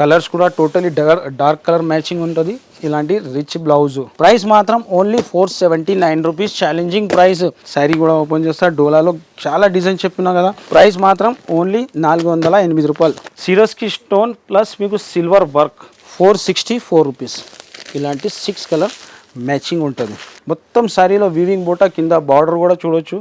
Colours కూడా totally dark colour matching ఉంటుంది. ఇలాంటి రిచ్ బ్లౌజ్. ప్రైస్ మాత్రం only four seventy nine rupees. Challenging price sari కూడా open చేస్తా. డోలాలో చాలా డిజైన్ చెప్పినా కదా. ప్రైస్ మాత్రం ఓన్లీ నాలుగు వందల ఎనిమిది రూపాయలు. సిరోస్కి స్టోన్ ప్లస్ మీకు silver work four sixty four rupees ఇలాంటి సిక్స్ కలర్ మ్యాచింగ్ ఉంటుంది. మొత్తం శారీలో వీవింగ్ బోటా కింద బార్డర్ కూడా చూడొచ్చు.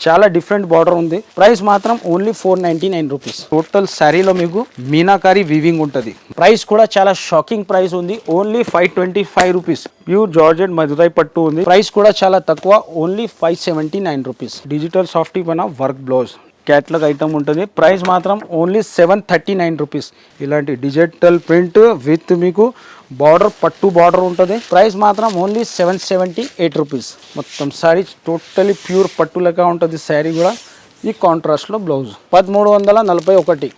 చాలా డిఫరెంట్ బార్డర్ ఉంది. ప్రైస్ మాత్రం only four ninety nine rupees. Total శారీలో మీకు మీనాకారి వీవింగ్ ఉంటుంది. ప్రైస్ కూడా చాలా షాకింగ్ ప్రైస్ ఉంది. Only five twenty five rupees. Pure georgette Madurai పట్టు ఉంది. ప్రైస్ కూడా చాలా తక్కువ. Only five seventy nine rupees. Digital softy work blouse. Catalogue item ఉంటుంది. ప్రైస్ మాత్రం only seven thirty nine rupees ఇలాంటి డిజిటల్ ప్రింట్ విత్ మీకు బార్డర్ పట్టు బార్డర్ ఉంటుంది. ప్రైస్ మాత్రం only seven seventy eight rupees మొత్తం శారీ టోటలీ ప్యూర్ పట్టు లెక్క ఉంటుంది. శారీ కూడా ఈ కాంట్రాస్ట్లో బ్లౌజ్ పదమూడు వందల నలభై ఒకటి.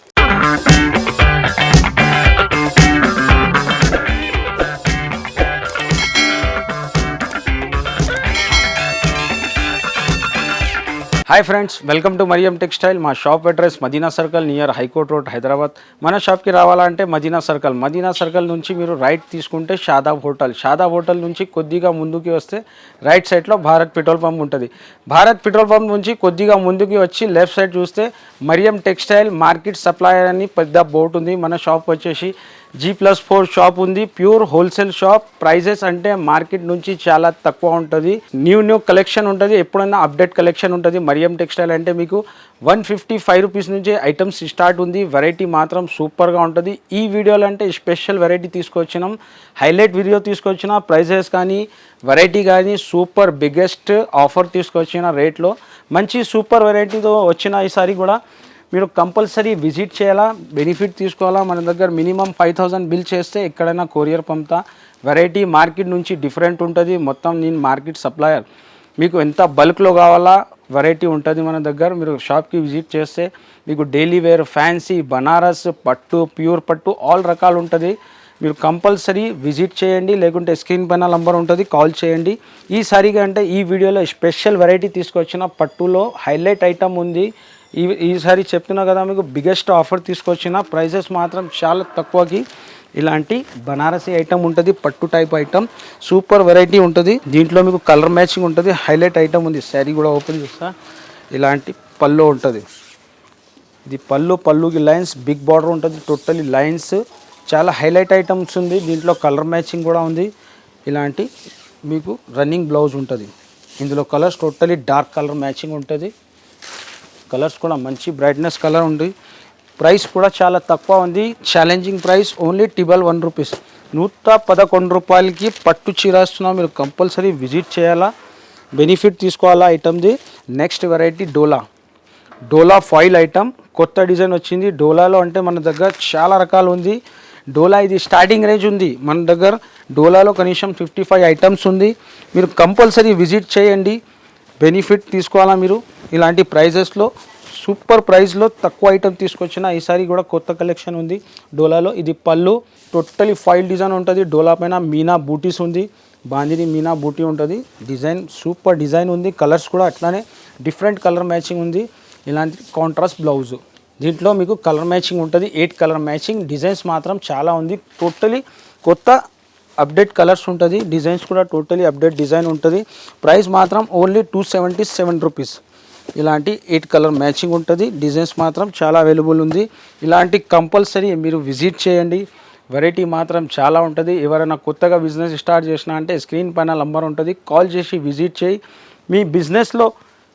Hi friends welcome to Mariam textile మా shop address Madina circle near high court road Hyderabad మన షాప్కి రావాలంటే మదీనా సర్కిల్ మదీనా సర్కిల్ నుంచి మీరు రైట్ తీసుకుంటే షాదాబ్ హోటల్ షాదాబ్ హోటల్ నుంచి కొద్దిగా ముందుకి వస్తే రైట్ సైడ్లో భారత్ పెట్రోల్ పంప్ ఉంటుంది. భారత్ పెట్రోల్ పంప్ నుంచి కొద్దిగా ముందుకి వచ్చి లెఫ్ట్ సైడ్ చూస్తే మరియం టెక్స్టైల్ మార్కెట్ సప్లయర్ అని పెద్ద బోర్డు ఉంది. మన షాప్ వచ్చేసి జీ ప్లస్ ఫోర్ షాప్ ఉంది. ప్యూర్ హోల్సేల్ షాప్ ప్రైజెస్ అంటే మార్కెట్ నుంచి చాలా తక్కువ ఉంటుంది. న్యూ న్యూ కలెక్షన్ ఉంటుంది. ఎప్పుడైనా అప్డేట్ కలెక్షన్ ఉంటుంది. మరియం టెక్స్టైల్ అంటే మీకు వన్ ఫిఫ్టీ ఫైవ్ రూపీస్ నుంచి ఐటమ్స్ స్టార్ట్ ఉంది. వెరైటీ మాత్రం సూపర్గా ఉంటుంది. ఈ వీడియోలో అంటే స్పెషల్ వెరైటీ తీసుకొచ్చినాం. హైలైట్ వీడియో తీసుకొచ్చిన ప్రైజెస్ కానీ వెరైటీ కానీ సూపర్ బిగ్గెస్ట్ ఆఫర్ తీసుకొచ్చిన రేట్లో మంచి సూపర్ వెరైటీతో వచ్చిన ఈసారి కూడా మీరు కంపల్సరీ విజిట్ చేయాలా బెనిఫిట్ తీసుకోవాలా? మన దగ్గర మినిమం ఫైవ్ థౌజండ్ బిల్ చేస్తే ఎక్కడైనా కొరియర్ పంపుతా. వెరైటీ మార్కెట్ నుంచి డిఫరెంట్ ఉంటుంది. మొత్తం నేను మార్కెట్ సప్లయర్. మీకు ఎంత బల్క్లో కావాలా వెరైటీ ఉంటుంది మన దగ్గర. మీరు షాప్కి విజిట్ చేస్తే మీకు డైలీ వేర్ ఫ్యాన్సీ బనారస్ పట్టు ప్యూర్ పట్టు ఆల్ రకాలు ఉంటుంది. మీరు కంపల్సరీ విజిట్ చేయండి. లేకుంటే స్క్రీన్ పైన నంబర్ ఉంటుంది. కాల్ చేయండి. ఈసారిగా అంటే ఈ వీడియోలో స్పెషల్ వెరైటీ తీసుకొచ్చిన పట్టులో హైలైట్ ఐటమ్ ఉంది. ఈ ఈసారి చెప్తున్నా కదా మీకు బిగ్గెస్ట్ ఆఫర్ తీసుకొచ్చిన ప్రైజెస్ మాత్రం చాలా తక్కువకి. ఇలాంటి బనారసి ఐటమ్ ఉంటుంది పట్టు టైప్ ఐటమ్ సూపర్ వెరైటీ ఉంటుంది. దీంట్లో మీకు కలర్ మ్యాచింగ్ ఉంటుంది హైలైట్ ఐటమ్ ఉంది. శారీ కూడా ఓపెన్ చేస్తా. ఇలాంటి పళ్ళు ఉంటుంది. ఇది పళ్ళు పళ్ళుకి లైన్స్ బిగ్ బార్డర్ ఉంటుంది టోటలీ లైన్స్ చాలా హైలైట్ ఐటమ్స్ ఉంది. దీంట్లో కలర్ మ్యాచింగ్ కూడా ఉంది. ఇలాంటి మీకు రన్నింగ్ బ్లౌజ్ ఉంటుంది. ఇందులో colours totally dark colour matching ఉంటుంది. కలర్స్ కూడా మంచి బ్రైట్నెస్ కలర్ ఉంది. ప్రైస్ కూడా చాలా తక్కువ ఉంది. Challenging price only triple one rupees నూట పదకొండు రూపాయలకి పట్టు చీర ఇస్తున్నాం మీరు కంపల్సరీ విజిట్ చేయాలా? బెనిఫిట్ తీసుకోవాలా ఐటమ్ది next variety dola. Dola foil item కొత్త డిజైన్ వచ్చింది. డోలాలో అంటే మన దగ్గర చాలా రకాలు ఉంది. డోలా ఇది స్టార్టింగ్ రేంజ్ ఉంది. మన దగ్గర డోలాలో కనీసం ఫిఫ్టీ ఫైవ్ ఐటమ్స్ ఉంది. మీరు కంపల్సరీ విజిట్ చేయండి. బెనిఫిట్ తీసుకోవాలా మీరు? ఇలాంటి ప్రైజెస్లో సూపర్ ప్రైస్లో తక్కువ ఐటెం తీసుకొచ్చిన ఈసారి కూడా కొత్త కలెక్షన్ ఉంది. డోలాలో ఇది పళ్ళు టోటలీ ఫైల్ డిజైన్ ఉంటుంది. డోలా పైన మీనా బూటీస్ ఉంది. బాందిని మీనా బూటీ ఉంటుంది. డిజైన్ సూపర్ డిజైన్ ఉంది. కలర్స్ కూడా అట్లానే డిఫరెంట్ కలర్ మ్యాచింగ్ ఉంది. ఇలాంటి కాంట్రాస్ట్ బ్లౌజ్ దీంట్లో మీకు కలర్ మ్యాచింగ్ ఉంటుంది. ఎయిట్ కలర్ మ్యాచింగ్ డిజైన్స్ మాత్రం చాలా ఉంది. టోటలీ కొత్త అప్డేట్ కలర్స్ ఉంటుంది డిజైన్స్ కూడా టోటలీ అప్డేట్ డిజైన్ ఉంటుంది. ప్రైస్ మాత్రం only two seventy seven rupees ఇలాంటి ఎయిట్ కలర్ మ్యాచింగ్ ఉంటుంది డిజైన్స్ మాత్రం చాలా అవైలబుల్ ఉంది. ఇలాంటి కంపల్సరీ మీరు విజిట్ చేయండి. వెరైటీ మాత్రం చాలా ఉంటుంది. ఎవరైనా కొత్తగా బిజినెస్ స్టార్ట్ చేసినా అంటే స్క్రీన్ పైన నంబర్ ఉంటుంది. కాల్ చేసి విజిట్ చేయి. మీ బిజినెస్లో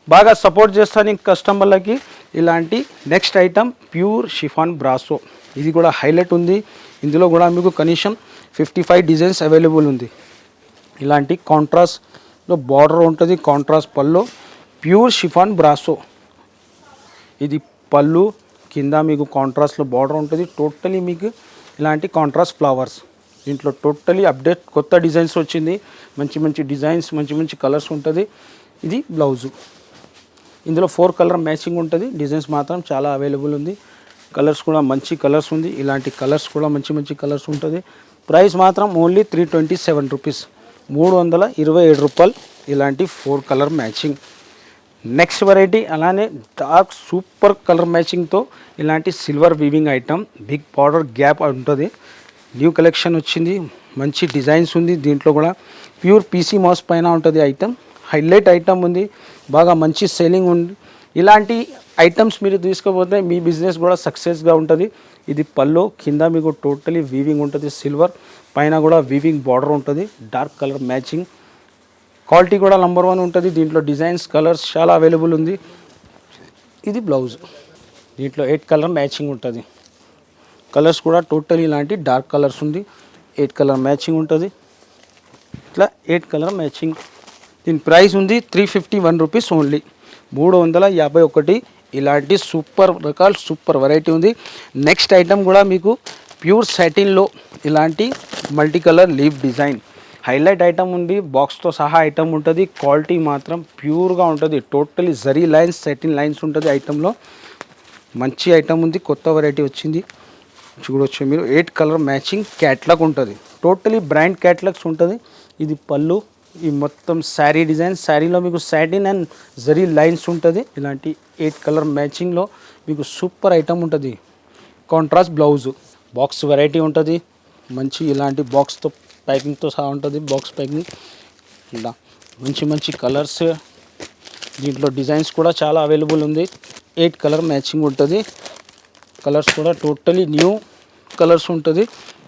బాగా సపోర్ట్ చేస్తాను కస్టమర్లకి ఇలాంటి next item pure chiffon brasso ఇది కూడా హైలైట్ ఉంది. ఇందులో కూడా మీకు కనీసం ఫిఫ్టీ ఫైవ్ డిజైన్స్ అవైలబుల్ ఉంది. ఇలాంటి కాంట్రాస్ట్లో బార్డర్ ఉంటుంది కాంట్రాస్ట్ పళ్ళు ప్యూర్ షిఫాన్ బ్రాసో ఇది పళ్ళు కింద మీకు కాంట్రాస్ట్లో బార్డర్ ఉంటుంది టోటలీ మీకు ఇలాంటి కాంట్రాస్ట్ ఫ్లవర్స్ దీంట్లో టోటలీ అప్డేట్ కొత్త డిజైన్స్ వచ్చింది మంచి మంచి డిజైన్స్ మంచి మంచి కలర్స్ ఉంటుంది. ఇది బ్లౌజు ఇందులో ఫోర్ కలర్ మ్యాచింగ్ ఉంటుంది డిజైన్స్ మాత్రం చాలా అవైలబుల్ ఉంది. కలర్స్ కూడా మంచి కలర్స్ ఉంది ఇలాంటి కలర్స్ కూడా మంచి మంచి కలర్స్ ఉంటుంది. ప్రైస్ మాత్రం only three twenty seven rupees. మూడు వందల ఇరవై ఏడు రూపాయలు. ఇలాంటి four colour matching. Next variety అలానే డార్క్ సూపర్ కలర్ మ్యాచింగ్తో ఇలాంటి silver weaving item big border gap ఉంటుంది. న్యూ కలెక్షన్ వచ్చింది. మంచి డిజైన్స్ ఉంది. దీంట్లో కూడా ప్యూర్ పీసీ మాస్ పైన ఉంటుంది ఐటమ్ హైలైట్ ఐటమ్ ఉంది. బాగా మంచి సేలింగ్ ఉంది. ఇలాంటి ఐటమ్స్ మీరు తీసుకోపోతే మీ బిజినెస్ కూడా సక్సెస్గా ఉంటుంది. ఇది పల్లో కింద మీకు టోటలీ వీవింగ్ ఉంటుంది సిల్వర్ పైన కూడా వీవింగ్ బార్డర్ ఉంటుంది డార్క్ కలర్ మ్యాచింగ్ క్వాలిటీ కూడా నంబర్ వన్ ఉంటుంది దీంట్లో డిజైన్స్ కలర్స్ చాలా అవైలబుల్ ఉంది. ఇది బ్లౌజ్ దీంట్లో ఎయిట్ కలర్ మ్యాచింగ్ ఉంటుంది. కలర్స్ కూడా టోటల్ ఇలాంటి డార్క్ కలర్స్ ఉంది. ఎయిట్ కలర్ మ్యాచింగ్ ఉంటుంది. ఇట్లా ఎయిట్ కలర్ మ్యాచింగ్ దీని ప్రైస్ ఉంది three fifty one rupees only మూడు వందల యాభై ఒకటి ఇలాంటి సూపర్ రకాల సూపర్ వెరైటీ ఉంది. నెక్స్ట్ ఐటమ్ కూడా మీకు ప్యూర్ సెటిన్లో ఇలాంటి multi colour leaf design highlight item ఉంది బాక్స్తో సహా ఐటమ్ ఉంటుంది. క్వాలిటీ మాత్రం ప్యూర్గా ఉంటుంది. Totally zari lines satin lines ఉంటుంది ఐటెంలో మంచి ఐటమ్ ఉంది. కొత్త వెరైటీ వచ్చింది. చూడొచ్చు మీరు. ఎయిట్ కలర్ మ్యాచింగ్ క్యాట్లాగ్ ఉంటుంది. టోటలీ బ్రాండ్ క్యాట్లాగ్స్ ఉంటుంది. ఇది పళ్ళు ఈ మొత్తం శారీ డిజైన్ శారీలో మీకు శాటిన్ అండ్ జరీ లైన్స్ ఉంటుంది. ఇలాంటి ఎయిట్ కలర్ మ్యాచింగ్లో మీకు సూపర్ ఐటమ్ ఉంటుంది. కాంట్రాస్ట్ బ్లౌజ్ బాక్స్ వెరైటీ ఉంటుంది. మంచి ఇలాంటి బాక్స్తో ప్యాకింగ్తో సహా ఉంటుంది బాక్స్ ప్యాకింగ్ ఇలా మంచి మంచి కలర్స్ దీంట్లో డిజైన్స్ కూడా చాలా అవైలబుల్ ఉంది. ఎయిట్ కలర్ మ్యాచింగ్ ఉంటుంది. కలర్స్ కూడా టోటలీ న్యూ కలర్స్ ఉంటుంది.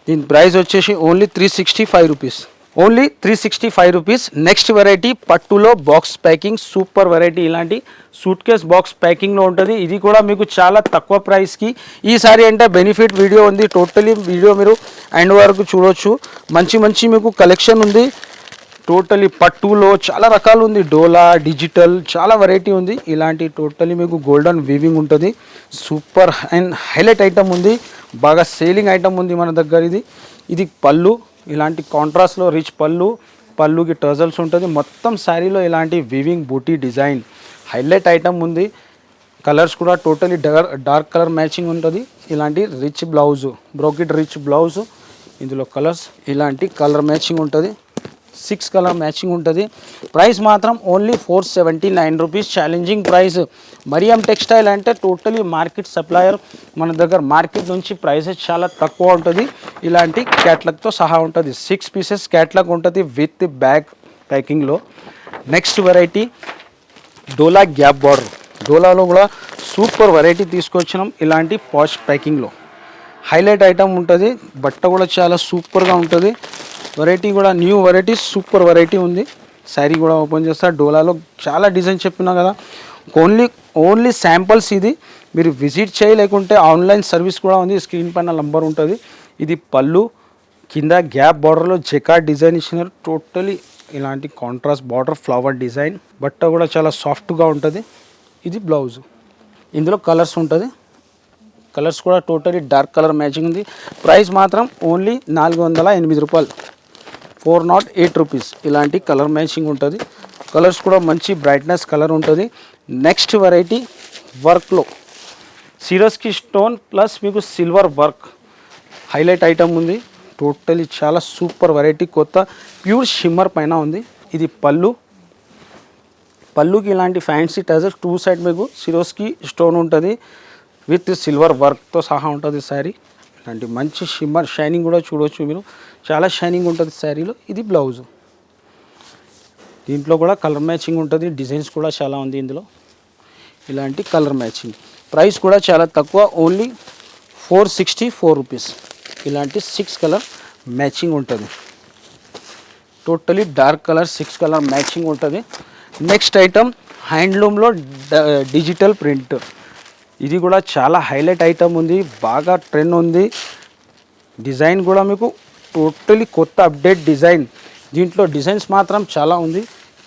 దీని ప్రైస్ వచ్చేసి only three sixty five rupees only three sixty five rupees next variety పట్టులో బాక్స్ ప్యాకింగ్ సూపర్ వెరైటీ ఇలాంటి సూట్ కేస్ బాక్స్ ప్యాకింగ్లో ఉంటుంది. ఇది కూడా మీకు చాలా తక్కువ ప్రైస్కి ఈసారి అంటే బెనిఫిట్ వీడియో ఉంది. టోటలీ వీడియో మీరు ఎండ్ వరకు చూడొచ్చు. మంచి మంచి మీకు కలెక్షన్ ఉంది. టోటలీ పట్టులో చాలా రకాలు ఉంది. డోలా డిజిటల్ చాలా వెరైటీ ఉంది. ఇలాంటి టోటలీ మీకు గోల్డెన్ వీవింగ్ ఉంటుంది. సూపర్ అండ్ హైలైట్ ఐటమ్ ఉంది. బాగా సేలింగ్ ఐటమ్ ఉంది మన దగ్గర ఇది. ఇది పళ్ళు. ఇలాంటి కాంట్రాస్ట్లో రిచ్ పళ్ళు పళ్ళుకి టజల్స్ ఉంటుంది. మొత్తం శారీలో ఇలాంటి weaving buti design highlight item ఉంది. కలర్స్ కూడా totally dark dark colour matching ఉంటుంది. ఇలాంటి rich blouse brocade rich blouse ఇందులో కలర్స్ ఇలాంటి కలర్ మ్యాచింగ్ ఉంటుంది. సిక్స్ కలర్ మ్యాచింగ్ ఉంటుంది. ప్రైస్ మాత్రం only four seventy nine rupees. Challenging price Mariam textile అంటే టోటలీ మార్కెట్ సప్లయర్ మన దగ్గర మార్కెట్ నుంచి ప్రైసెస్ చాలా తక్కువ ఉంటుంది. ఇలాంటి క్యాట్లాగ్తో సహా ఉంటుంది. సిక్స్ పీసెస్ క్యాట్లాగ్ ఉంటుంది with bag ప్యాకింగ్లో next variety dola gap border డోలాలో కూడా సూపర్ వెరైటీ తీసుకొచ్చినాం ఇలాంటి పాష్ ప్యాకింగ్లో హైలైట్ ఐటమ్ ఉంటుంది. బట్ట కూడా చాలా సూపర్గా ఉంటుంది. వెరైటీ కూడా న్యూ వెరైటీ సూపర్ వెరైటీ ఉంది. శారీ కూడా ఓపెన్ చేస్తా. డోలాలో చాలా డిజైన్ చెప్పినా కదా. ఓన్లీ ఓన్లీ శాంపుల్స్ ఇది. మీరు విజిట్ చేయలేకుంటే ఆన్లైన్ సర్వీస్ కూడా ఉంది. స్క్రీన్ పైన నంబర్ ఉంటుంది. ఇది పళ్ళు. కింద గ్యాప్ బార్డర్లో జెకా డిజైన్ ఇచ్చినారు. టోటలీ ఇలాంటి కాంట్రాస్ట్ బార్డర్ ఫ్లవర్ డిజైన్ బట్ట కూడా చాలా సాఫ్ట్గా ఉంటుంది. ఇది బ్లౌజ్ ఇందులో కలర్స్ ఉంటుంది. కలర్స్ కూడా టోటలీ డార్క్ కలర్ మ్యాచింగ్ ఉంది. ప్రైస్ మాత్రం ఓన్లీ నాలుగు వందల ఎనిమిది రూపాయలు. Four nought eight rupees. ఇలాంటి కలర్ మ్యాచింగ్ ఉంటుంది. కలర్స్ కూడా మంచి బ్రైట్నెస్ కలర్ ఉంటుంది. నెక్స్ట్ వెరైటీ వర్క్లో. సిరస్కి స్టోన్ ప్లస్ మీకు సిల్వర్ వర్క్. హైలైట్ ఐటమ్ ఉంది. టోటలీ చాలా సూపర్ వెరైటీ కొత్త. ప్యూర్ షిమ్మర్ పైన ఉంది. ఇది పళ్ళు. పళ్ళుకి ఇలాంటి ఫ్యాన్సీ టజర్ టూ సైడ్ మీకు సిరోస్కి స్టోన్ ఉంటుంది. విత్ సిల్వర్ వర్క్తో సహా ఉంటుంది శారీ. ఇలాంటి మంచి షిమ్మర్ షైనింగ్ కూడా చూడవచ్చు మీరు. చాలా షైనింగ్ ఉంటుంది శారీలో. ఇది బ్లౌజ్. దీంట్లో కూడా కలర్ మ్యాచింగ్ ఉంటుంది. డిజైన్స్ కూడా చాలా ఉంది ఇందులో. ఇలాంటి కలర్ మ్యాచింగ్. ప్రైస్ కూడా చాలా తక్కువ. Only four sixty four rupees. ఇలాంటి సిక్స్ కలర్ మ్యాచింగ్ ఉంటుంది. Totally dark colour six colour matching ఉంటుంది. నెక్స్ట్ ఐటమ్ హ్యాండ్లూమ్లో డిజిటల్ ప్రింట్. ఇది కూడా చాలా హైలైట్ ఐటమ్ ఉంది. బాగా ట్రెండ్ ఉంది. డిజైన్ కూడా మీకు టోటలీ కొత్త అప్డేట్ డిజైన్. దీంట్లో డిజైన్స్ మాత్రం చాలా ఉంది.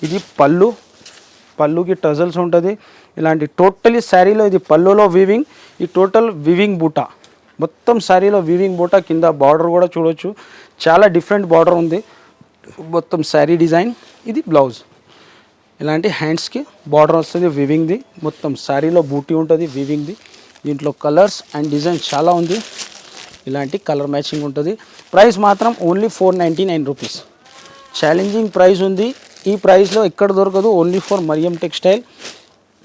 ఇది పళ్ళు. పళ్ళుకి టజల్స్ ఉంటుంది. ఇలాంటి టోటలీ శారీలో ఇది పళ్ళులో వివింగ్ ఈ టోటల్ వివింగ్ బూటా. మొత్తం శారీలో వివింగ్ బూటా కింద బార్డర్ కూడా చూడొచ్చు. చాలా డిఫరెంట్ బార్డర్ ఉంది. మొత్తం శారీ డిజైన్. ఇది బ్లౌజ్. ఇలాంటి హ్యాండ్స్కి బార్డర్ వస్తుంది వివింగ్ది మొత్తం శారీలో బూటీ ఉంటుంది వివింగ్ది దీంట్లో కలర్స్ అండ్ డిజైన్ చాలా ఉంది. ఇలాంటి కలర్ మ్యాచింగ్ ఉంటుంది. ప్రైస్ మాత్రం only four ninety nine rupees. Challenging price ఉంది. ఈ ప్రైస్లో ఎక్కడ దొరకదు. Only for Mariam textile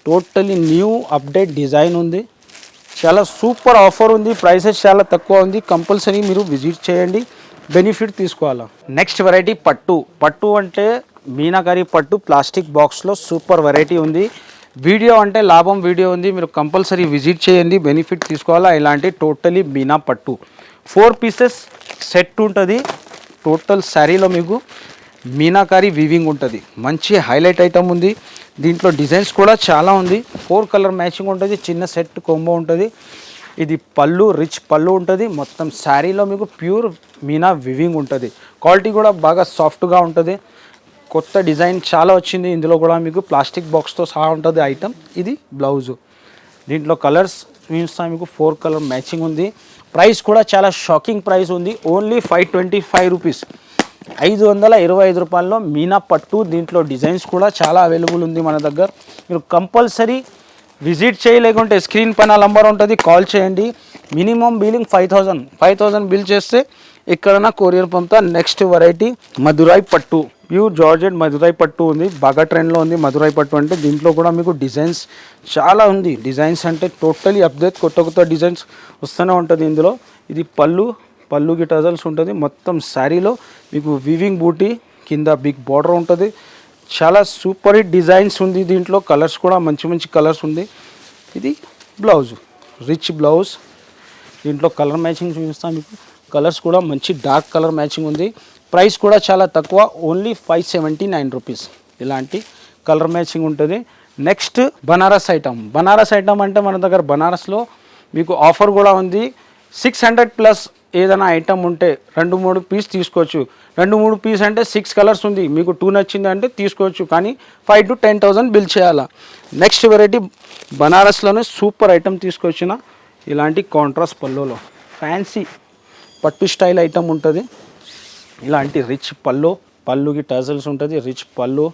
totally new update design ఉంది. చాలా సూపర్ ఆఫర్ ఉంది. ప్రైసెస్ చాలా తక్కువ ఉంది. కంపల్సరీ మీరు విజిట్ చేయండి. బెనిఫిట్ తీసుకోవాలా? నెక్స్ట్ వెరైటీ పట్టు. పట్టు అంటే మీనాకరి పట్టు. ప్లాస్టిక్ బాక్స్లో సూపర్ వెరైటీ ఉంది. వీడియో అంటే లాభం వీడియో ఉంది. మీరు కంపల్సరీ విజిట్ చేయండి. బెనిఫిట్ తీసుకోవాలా? ఇలాంటి టోటలీ మీనా పట్టు. ఫోర్ పీసెస్ సెట్ ఉంటుంది. టోటల్ శారీలో మీకు మీనాకారి వీవింగ్ ఉంటుంది. మంచి హైలైట్ ఐటమ్ ఉంది. దీంట్లో డిజైన్స్ కూడా చాలా ఉంది. ఫోర్ కలర్ మ్యాచింగ్ ఉంటుంది. చిన్న సెట్ కొంబో ఉంటుంది. ఇది పళ్ళు రిచ్ పళ్ళు ఉంటుంది. మొత్తం శారీలో మీకు ప్యూర్ మీనా వివింగ్ ఉంటుంది. క్వాలిటీ కూడా బాగా సాఫ్ట్గా ఉంటుంది. కొత్త డిజైన్ చాలా వచ్చింది. ఇందులో కూడా మీకు ప్లాస్టిక్ బాక్స్తో సహా ఉంటుంది ఐటమ్. ఇది బ్లౌజు. దీంట్లో కలర్స్ చూపిస్తాను మీకు ఫోర్ కలర్ మ్యాచింగ్ ఉంది. ప్రైస్ కూడా చాలా షాకింగ్ ప్రైస్ ఉంది. Only five twenty five rupees ఐదు వందల ఇరవై ఐదు రూపాయల్లో మీనా పట్టు దీంట్లో డిజైన్స్ కూడా చాలా అవైలబుల్ ఉంది మన దగ్గర. మీరు కంపల్సరీ విజిట్ చేయలేకుంటే స్క్రీన్ పైన నంబర్ ఉంటుంది కాల్ చేయండి. Minimum billing five thousand five thousand bill చేస్తే ఎక్కడైనా కొరియర్ పంపుతా నెక్స్ట్ వెరైటీ మధురాయి పట్టు. ప్యూర్ జార్జెట్ మధురాయి పట్టు ఉంది. బాగా ట్రెండ్లో ఉంది. మధురాయి పట్టు అంటే దీంట్లో కూడా మీకు డిజైన్స్ చాలా ఉంది. డిజైన్స్ అంటే టోటలీ అప్డేట్ కొత్త కొత్త డిజైన్స్ వస్తూనే ఉంటుంది ఇందులో. ఇది పళ్ళు పళ్ళుకి టజల్స్ ఉంటుంది. మొత్తం శారీలో మీకు వివింగ్ బూటీ కింద బిగ్ బార్డర్ ఉంటుంది. చాలా సూపర్ హిట్ డిజైన్స్ ఉంది దీంట్లో. కలర్స్ కూడా మంచి మంచి కలర్స్ ఉంది. ఇది బ్లౌజ్ రిచ్ బ్లౌజ్ దీంట్లో కలర్ మ్యాచింగ్ చూపిస్తాను మీకు. కలర్స్ కూడా మంచి డార్క్ కలర్ మ్యాచింగ్ ఉంది. ప్రైస్ కూడా చాలా తక్కువ only five seventy nine rupees. ఇలాంటి కలర్ మ్యాచింగ్ ఉంటుంది. Next Banaras item. Banaras item అంటే మన దగ్గర బనారస్లో మీకు ఆఫర్ కూడా ఉంది. సిక్స్ హండ్రెడ్ ప్లస్ ఏదైనా ఐటమ్ ఉంటే రెండు మూడు పీస్ తీసుకోవచ్చు. రెండు మూడు పీస్ అంటే సిక్స్ కలర్స్ ఉంది. మీకు టూ నచ్చింది అంటే తీసుకోవచ్చు. కానీ five to ten thousand bill చేయాలా? నెక్స్ట్ వెరైటీ బనారస్లోనే సూపర్ ఐటమ్ తీసుకొచ్చిన ఇలాంటి కాంట్రాస్ట్ పల్లోలో ఫ్యాన్సీ పట్టు స్టైల్ ఐటమ్ ఉంటుంది. ఇలాంటి రిచ్ పళ్ళు పళ్ళుకి టజల్స్ ఉంటుంది రిచ్ పళ్ళు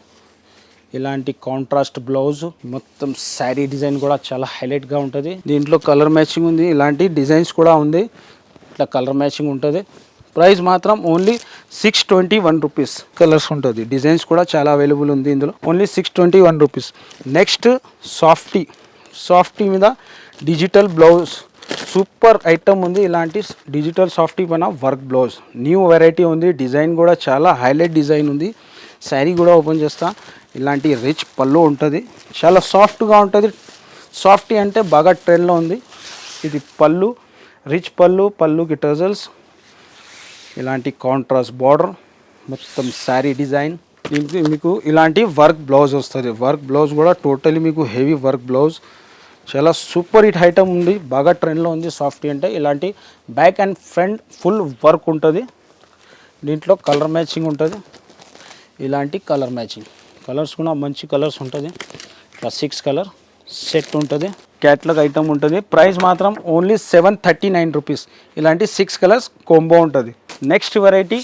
ఇలాంటి కాంట్రాస్ట్ బ్లౌజ్ మొత్తం శారీ డిజైన్ కూడా చాలా హైలైట్గా ఉంటుంది. దీంట్లో కలర్ మ్యాచింగ్ ఉంది ఇలాంటి డిజైన్స్ కూడా ఉంది. ఇట్లా కలర్ మ్యాచింగ్ ఉంటుంది. ప్రైస్ మాత్రం only six twenty one rupees colours ఉంటుంది డిజైన్స్ కూడా చాలా అవైలబుల్ ఉంది ఇందులో. Only six twenty one rupees next softy softy మీద డిజిటల్ బ్లౌజ్ సూపర్ ఐటమ్ ఉంది ఇలాంటి డిజిటల్ సాఫ్టీ పైన వర్క్ బ్లౌజ్. న్యూ వెరైటీ ఉంది డిజైన్ కూడా చాలా హైలైట్ డిజైన్ ఉంది. శారీ కూడా ఓపెన్ చేస్తా. ఇలాంటి రిచ్ పళ్ళు ఉంటుంది. చాలా సాఫ్ట్గా ఉంటుంది. సాఫ్టీ అంటే బాగా ట్రెండ్లో ఉంది. ఇది పళ్ళు రిచ్ పళ్ళు పళ్ళుకి టజల్స్ ఇలాంటి కాంట్రాస్ట్ బార్డర్ మొత్తం శారీ డిజైన్ దీనికి మీకు ఇలాంటి వర్క్ బ్లౌజ్ వస్తుంది. వర్క్ బ్లౌజ్ కూడా టోటలీ మీకు హెవీ వర్క్ బ్లౌజ్. చాలా సూపర్ హిట్ ఐటమ్ ఉంది. బాగా ట్రెండ్లో ఉంది సాఫ్ట్ అంటే. ఇలాంటి back and front full work ఉంటుంది. దీంట్లో కలర్ మ్యాచింగ్ ఉంటుంది. ఇలాంటి కలర్ మ్యాచింగ్. కలర్స్ కూడా మంచి కలర్స్ ఉంటుంది. ఇట్లా సిక్స్ కలర్ సెట్ ఉంటుంది. క్యాట్లాగ్ ఐటమ్ ఉంటుంది. ప్రైస్ మాత్రం only seven thirty nine rupees. ఇలాంటి సిక్స్ కలర్స్ కొంబో ఉంటుంది. Next variety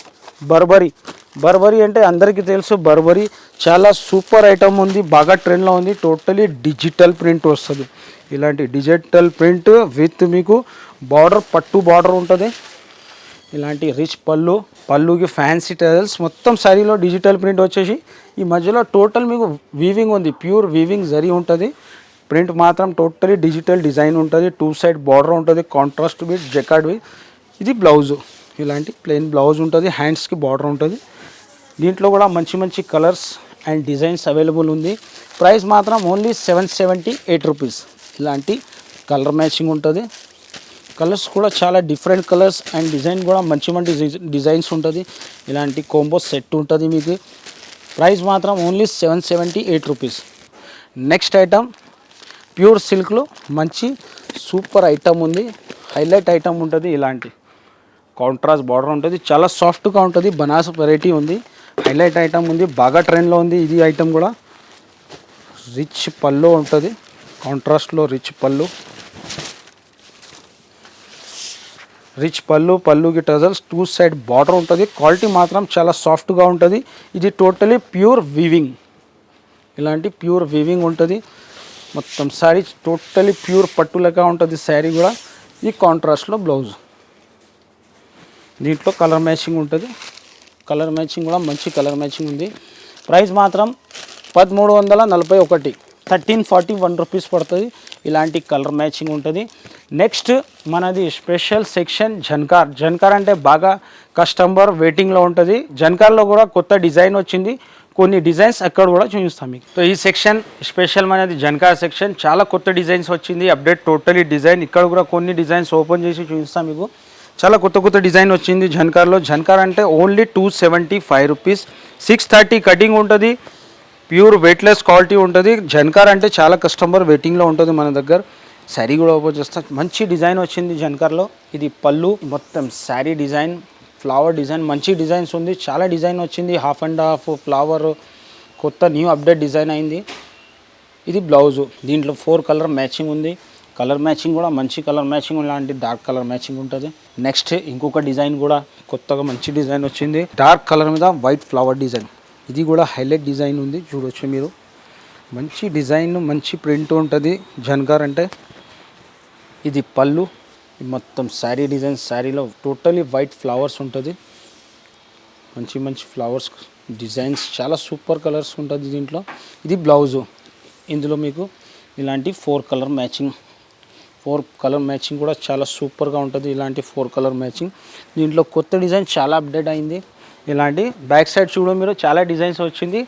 Burberry. బర్బరీ అంటే అందరికీ తెలుసు బర్బరీ చాలా సూపర్ ఐటమ్ ఉంది బాగా ట్రెండ్లో ఉంది టోటలీ డిజిటల్ ప్రింట్ వస్తుంది. ఇలాంటి డిజిటల్ ప్రింట్ విత్ మీకు బార్డర్ పట్టు బార్డర్ ఉంటుంది. ఇలాంటి రిచ్ పళ్ళు పళ్ళుకి ఫ్యాన్సీ టైల్స్ మొత్తం శారీలో డిజిటల్ ప్రింట్ వచ్చేసి ఈ మధ్యలో టోటల్ మీకు వీవింగ్ ఉంది ప్యూర్ వీవింగ్ జరీ ఉంటుంది. ప్రింట్ మాత్రం టోటలీ డిజిటల్ డిజైన్ ఉంటుంది టూ సైడ్ బార్డర్ ఉంటుంది కాంట్రాస్ట్ విత్ జెకాడ్ విత్. ఇది బ్లౌజు ఇలాంటి ప్లెయిన్ బ్లౌజ్ ఉంటుంది హ్యాండ్స్కి బార్డర్ ఉంటుంది. దీంట్లో కూడా మంచి మంచి కలర్స్ అండ్ డిజైన్స్ అవైలబుల్ ఉంది. ప్రైస్ మాత్రం only seven seventy eight rupees. ఇలాంటి కలర్ మ్యాచింగ్ ఉంటుంది. కలర్స్ కూడా చాలా డిఫరెంట్ కలర్స్ అండ్ డిజైన్ కూడా మంచి మంచి డిజైన్స్ ఉంటుంది. ఇలాంటి కోంబో సెట్ ఉంటుంది మీకు. ప్రైస్ మాత్రం only seven seventy eight rupees. Next item pure సిల్క్లో మంచి సూపర్ ఐటమ్ ఉంది. హైలైట్ ఐటమ్ ఉంటుంది ఇలాంటి. కాంట్రాస్ట్ బార్డర్ ఉంటుంది. చాలా సాఫ్ట్గా ఉంటుంది. బనాస్ వెరైటీ ఉంది. హైలైట్ ఐటమ్ ఉంది. బాగా ట్రెండ్లో ఉంది. ఇది ఐటమ్ కూడా. రిచ్ పళ్ళు ఉంటుంది. కాంట్రాస్ట్లో రిచ్ పళ్ళు. రిచ్ పళ్ళు పళ్ళుకి టజల్స్ టూ సైడ్ బార్డర్ ఉంటుంది. క్వాలిటీ మాత్రం చాలా సాఫ్ట్గా ఉంటుంది. ఇది టోటలీ ప్యూర్ వీవింగ్. ఇలాంటి ప్యూర్ వీవింగ్ ఉంటుంది. మొత్తం శారీ టోటలీ ప్యూర్ పట్టు లెక్క ఉంటుంది శారీ కూడా. ఈ కాంట్రాస్ట్లో బ్లౌజ్. దీంట్లో కలర్ మ్యాచింగ్ ఉంటుంది. కలర్ మ్యాచింగ్ కూడా మంచి కలర్ మ్యాచింగ్ ఉంది. ప్రైస్ మాత్రం పదమూడు వందల నలభై ఒకటి. థర్టీన్ ఫార్టీ వన్ రూపీస్ పడుతుంది. ఇలాంటి కలర్ మ్యాచింగ్ ఉంటుంది. నెక్స్ట్ మనది స్పెషల్ సెక్షన్ జన్కార్. జన్కార్ అంటే బాగా కస్టమర్ వెయిటింగ్లో ఉంటుంది. జన్కార్లో కూడా కొత్త డిజైన్ వచ్చింది. కొన్ని డిజైన్స్ అక్కడ కూడా చూపిస్తాం మీకు. సో ఈ సెక్షన్ స్పెషల్ మనది జన్కార్ సెక్షన్. చాలా కొత్త డిజైన్స్ వచ్చింది. Update totally design. ఇక్కడ కూడా కొన్ని డిజైన్స్ ఓపెన్ చేసి చూపిస్తాం మీకు. చాలా కొత్త కొత్త డిజైన్ వచ్చింది జన్కార్లో జన్కార్ అంటే only two seventy five rupees six thirty cutting ఉంటుంది. ప్యూర్ వెయిట్లెస్ క్వాలిటీ ఉంటుంది. జన్కార్ అంటే చాలా కస్టమర్ వెయిటింగ్లో ఉంటుంది మన దగ్గర. శారీ కూడా ఓపెన్ చేస్తా. మంచి డిజైన్ వచ్చింది జన్కార్లో ఇది పళ్ళు మొత్తం శారీ డిజైన్ ఫ్లవర్ డిజైన్ మంచి డిజైన్స్ ఉంది. చాలా డిజైన్ వచ్చింది. హాఫ్ అండ్ హాఫ్ ఫ్లవర్ కొత్త న్యూ అప్డేట్ డిజైన్ అయింది. ఇది బ్లౌజు. దీంట్లో ఫోర్ కలర్ మ్యాచింగ్ ఉంది. కలర్ మ్యాచింగ్ కూడా మంచి కలర్ మ్యాచింగ్ లాంటి డార్క్ కలర్ మ్యాచింగ్ ఉంటుంది. నెక్స్ట్ ఇంకొక డిజైన్ కూడా కొత్తగా మంచి డిజైన్ వచ్చింది. డార్క్ కలర్ మీద వైట్ ఫ్లవర్ డిజైన్ ఇది కూడా హైలైట్ డిజైన్ ఉంది చూడొచ్చు మీరు. మంచి డిజైన్ మంచి ప్రింట్ ఉంటుంది. జన్కార్ అంటే ఇది పళ్ళు. మొత్తం శారీ డిజైన్ శారీలో టోటలీ వైట్ ఫ్లవర్స్ ఉంటుంది. మంచి మంచి ఫ్లవర్స్ డిజైన్స్ చాలా సూపర్ కలర్స్ ఉంటుంది దీంట్లో. ఇది బ్లౌజు ఇందులో మీకు ఇలాంటి four colour matching four colour matching కూడా చాలా సూపర్గా ఉంటుంది ఇలాంటి ఫోర్ కలర్ మ్యాచింగ్. దీంట్లో కొత్త డిజైన్ చాలా అప్డేట్ అయింది. ఇలాంటి బ్యాక్ సైడ్ చూడడం మీరు చాలా డిజైన్స్ వచ్చింది.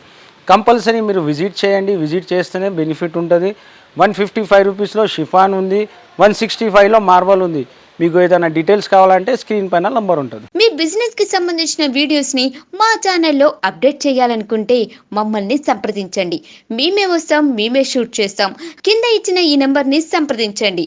కంపల్సరీ మీరు విజిట్ చేయండి. విజిట్ చేస్తేనే బెనిఫిట్ ఉంటుంది. వన్ ఫిఫ్టీ ఫైవ్ రూపీస్లో షిఫాన్ ఉంది. వన్ సిక్స్టీ ఫైవ్లో మార్బల్ ఉంది. మీకు ఏదైనా డీటెయిల్స్ కావాలంటే స్క్రీన్ పైన నంబర్ ఉంటుంది. మీ బిజినెస్కి సంబంధించిన వీడియోస్ని మా ఛానల్లో అప్డేట్ చేయాలనుకుంటే మమ్మల్ని సంప్రదించండి. మేమే వస్తాం మేమే షూట్ చేస్తాం. కింద ఇచ్చిన ఈ నెంబర్ని సంప్రదించండి.